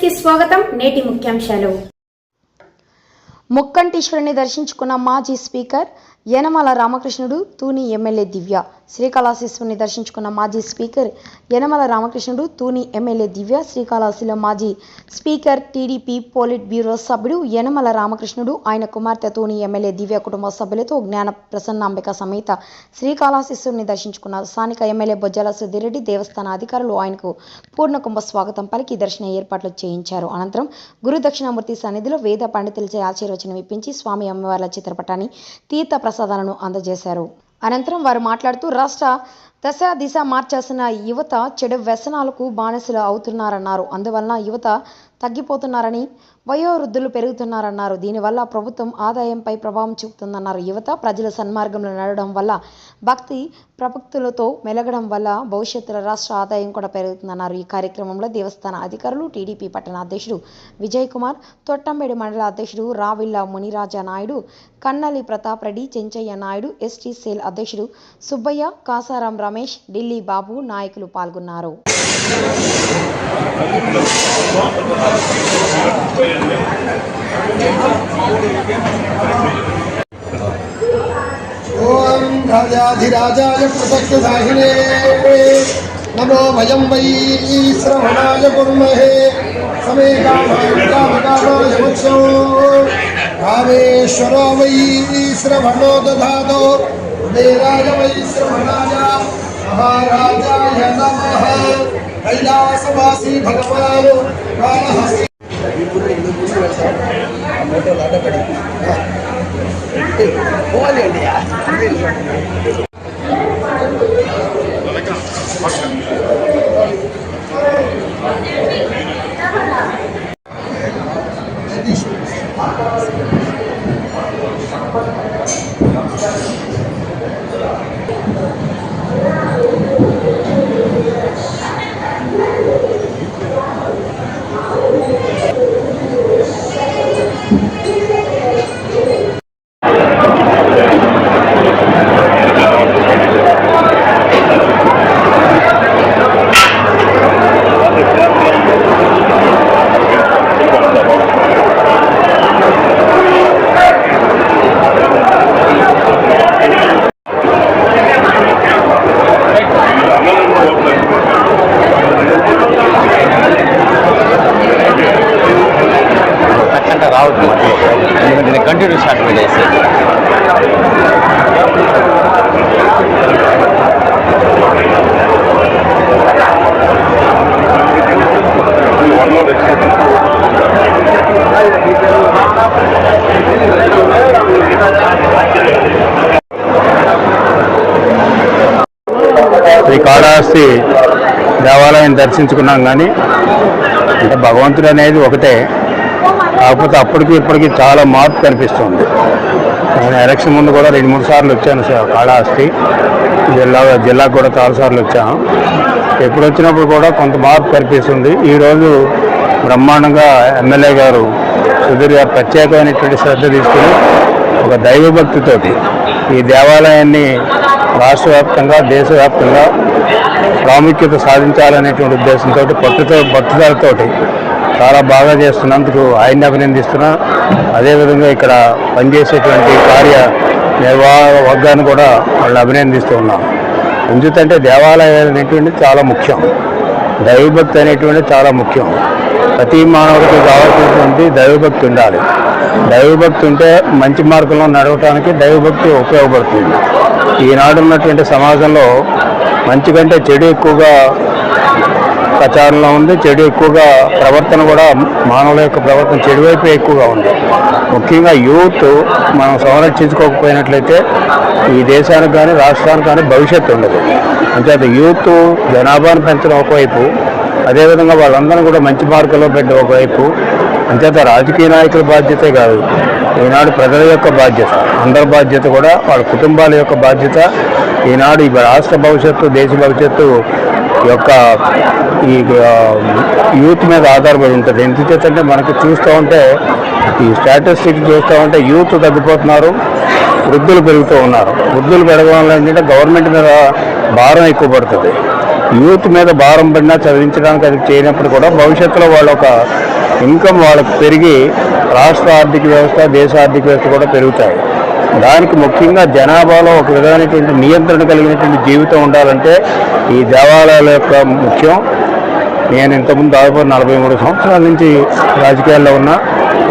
కి స్వాగతం నేటి ముఖ్యాంశాలు. ముక్కంటీశ్వరుని దర్శించుకున్న మాజీ స్పీకర్ యనమల రామకృష్ణుడు తూని ఎమ్మెల్యే దివ్య. శ్రీకాళహస్తిని దర్శించుకున్న మాజీ స్పీకర్ యనమల రామకృష్ణుడు తూని ఎమ్మెల్యే దివ్య శ్రీకాళహస్తిలో మాజీ స్పీకర్ టీడీపీ పోలిట్ బ్యూరో సభ్యుడు యనమల రామకృష్ణుడు ఆయన కుమార్తె తూని ఎమ్మెల్యే దివ్య కుటుంబ సభ్యులతో జ్ఞాన ప్రసన్నాంబిక సమేత శ్రీకాళహస్తిని దర్శించుకున్న స్థానిక ఎమ్మెల్యే బొజ్జల సుధిరెడ్డి దేవస్థాన అధికారులు ఆయనకు పూర్ణకుంభ స్వాగతం పలికి దర్శన ఏర్పాట్లు చేయించారు. అనంతరం గురు దక్షిణామూర్తి సన్నిధిలో వేద పండితులచే ఆశీర్వచనం ఇప్పించి స్వామి అమ్మవార్ల చిత్రపటాన్ని తీర్థ ప్రసాదాలను అందజేశారు. అనంతరం వారు మాట్లాడుతూ రాష్ట్ర దశ దిశ మార్చాల్సిన యువత చెడు వ్యసనాలకు బానిసలు అవుతున్నారన్నారు. అందువలన యువత తగ్గిపోతున్నారని వయోవృద్ధులు పెరుగుతున్నారన్నారు. దీనివల్ల ప్రభుత్వం ఆదాయంపై ప్రభావం చూపుతుందన్నారు. యువత ప్రజల సన్మార్గంలో నడవడం వల్ల భక్తి ప్రపక్తులతో మెలగడం వల్ల భవిష్యత్తులో రాష్ట్ర ఆదాయం కూడా పెరుగుతుందన్నారు. ఈ కార్యక్రమంలో దేవస్థాన అధికారులు టీడీపీ పట్టణ అధ్యక్షుడు విజయ్ కుమార్ తొట్టంబేడి మండల అధ్యక్షుడు రావిల్ల మునిరాజా నాయుడు కన్నలి ప్రతాప్ రెడ్డి చెంచయ్య నాయుడు ఎస్టీ సేల్ అధ్యక్షుడు సుబ్బయ్య కాసారాం రమేష్ ఢిల్లీ బాబు నాయకులు పాల్గొన్నారు. ఓం రాజాధిరాజాయ ప్రసక్తదాహినే నమో భయం వై శ్రవణాయ కుర్మహే. సమే కామాయ కామేశ్వరో వై శ్రవణో దధాతో. ఉదయరాజ వై శ్రవణాయ మహారాజాయ నమః కైలాసవాసి భగవాను కాళహస్తి కంటిన్యూ షాట్ మీద వేసేది శ్రీ కాళహస్తి దేవాలయం దర్శించుకున్నాం కానీ అంటే భగవంతుడు అనేది ఒకటే. కాకపోతే అప్పటికి ఇప్పటికి చాలా మార్పు కనిపిస్తుంది. నేను ఎలక్షన్ ముందు కూడా రెండు మూడు సార్లు వచ్చాను సార్ కాళహస్తి. జిల్లా జిల్లాకు కూడా చాలా సార్లు వచ్చాను. ఎప్పుడు వచ్చినప్పుడు కూడా కొంత మార్పు కనిపిస్తుంది. ఈరోజు బ్రహ్మాండంగా ఎమ్మెల్యే గారు సుధీర్ గారు ప్రత్యేకమైనటువంటి శ్రద్ధ తీసుకుని ఒక దైవభక్తితోటి ఈ దేవాలయాన్ని రాష్ట్ర వ్యాప్తంగా దేశవ్యాప్తంగా ప్రాముఖ్యత సాధించాలనేటువంటి ఉద్దేశంతో పట్టుతో పట్టుదలతోటి చాలా బాగా చేస్తున్నందుకు ఆయన్ని అభినందిస్తున్నా. అదేవిధంగా ఇక్కడ పనిచేసేటువంటి కార్య నిర్వాహక వర్గాన్ని కూడా వాళ్ళని అభినందిస్తూ ఉన్నాం. ఎందుకంటే దేవాలయాలు అనేటువంటిది చాలా ముఖ్యం. దైవభక్తి అనేటువంటిది చాలా ముఖ్యం. ప్రతి మానవుడికి కావాల్సినటువంటి దైవభక్తి ఉండాలి. దైవభక్తి ఉంటే మంచి మార్గంలో నడవటానికి దైవభక్తి ఉపయోగపడుతుంది. ఈనాడు ఉన్నటువంటి సమాజంలో మంచి కంటే చెడు ఎక్కువగా ప్రచారంలో ఉంది. చెడు ఎక్కువగా ప్రవర్తన కూడా మానవుల యొక్క ప్రవర్తన చెడు వైపే ఎక్కువగా ఉంది. ముఖ్యంగా యూత్ మనం సంరక్షించుకోకపోయినట్లయితే ఈ దేశానికి కానీ రాష్ట్రానికి కానీ భవిష్యత్తు ఉండదు. అంతేత యూత్ జనాభాను పెంచడం ఒకవైపు అదేవిధంగా వాళ్ళందరూ కూడా మంచి మార్గంలో పెట్టడం ఒకవైపు అంతేత రాజకీయ నాయకుల బాధ్యతే కాదు. ఈనాడు ప్రజల యొక్క బాధ్యత అందరి బాధ్యత కూడా వాళ్ళ కుటుంబాల యొక్క బాధ్యత. ఈనాడు ఈ రాష్ట్ర భవిష్యత్తు దేశ భవిష్యత్తు యొక్క ఈ యూత్ మీద ఆధారపడి ఉంటుంది. ఎందుచేతంటే మనకి చూస్తూ ఉంటే ఈ స్టాటిస్టిక్స్ చూస్తూ ఉంటే యూత్ తగ్గిపోతున్నారు వృద్ధులు పెరుగుతూ ఉన్నారు. వృద్ధులు పెరగడం వల్ల ఏంటంటే గవర్నమెంట్ మీద భారం ఎక్కువ పడుతుంది. యూత్ మీద భారం పడినా చదివించడానికి అది చేయనప్పుడు కూడా భవిష్యత్తులో వాళ్ళ ఒక ఇన్కమ్ వాళ్ళకి పెరిగి రాష్ట్ర ఆర్థిక వ్యవస్థ దేశ ఆర్థిక వ్యవస్థ కూడా పెరుగుతాయి. దానికి ముఖ్యంగా జనాభాలో ఒక విధమైనటువంటి నియంత్రణ కలిగినటువంటి జీవితం ఉండాలంటే ఈ దేవాలయాల యొక్క ముఖ్యం. నేను ఇంతకుముందు దాదాపు నలభై మూడు సంవత్సరాల నుంచి రాజకీయాల్లో ఉన్నా.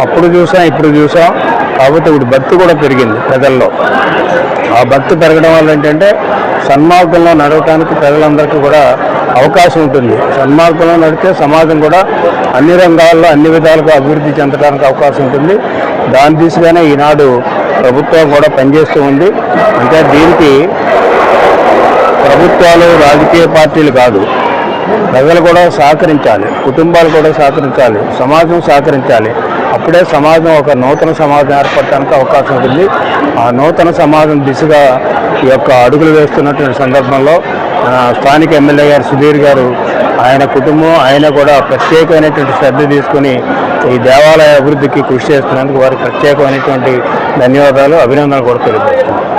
అప్పుడు చూసాం ఇప్పుడు చూసాం. కాకపోతే ఇప్పుడు భక్తి కూడా పెరిగింది ప్రజల్లో. ఆ భక్తి పెరగడం వల్ల ఏంటంటే సన్మార్గంలో నడవటానికి ప్రజలందరికీ కూడా అవకాశం ఉంటుంది. సన్మార్గంలో నడితే సమాజం కూడా అన్ని రంగాల్లో అన్ని విధాలుగా అభివృద్ధి చెందడానికి అవకాశం ఉంటుంది. దాని దిశగానే ఈనాడు ప్రభుత్వం కూడా పనిచేస్తూ ఉంది. అంటే దీనికి ప్రభుత్వాలు రాజకీయ పార్టీలు కాదు. ప్రజలు కూడా సహకరించాలి కుటుంబాలు కూడా సహకరించాలి సమాజం సహకరించాలి. అప్పుడే సమాజం ఒక నూతన సమాజం ఏర్పడటానికి అవకాశం ఉంటుంది. ఆ నూతన సమాజం దిశగా ఈ యొక్క అడుగులు వేస్తున్నటువంటి సందర్భంలో స్థానిక ఎమ్మెల్యే గారు సుధీర్ గారు ఆయన కుటుంబం ఆయన కూడా ప్రత్యేకమైనటువంటి శ్రద్ధ తీసుకుని ఈ దేవాలయ అభివృద్ధికి కృషి చేస్తున్నందుకు వారికి ప్రత్యేకమైనటువంటి ధన్యవాదాలు అభినందనలు కూడా తెలియజేస్తున్నాను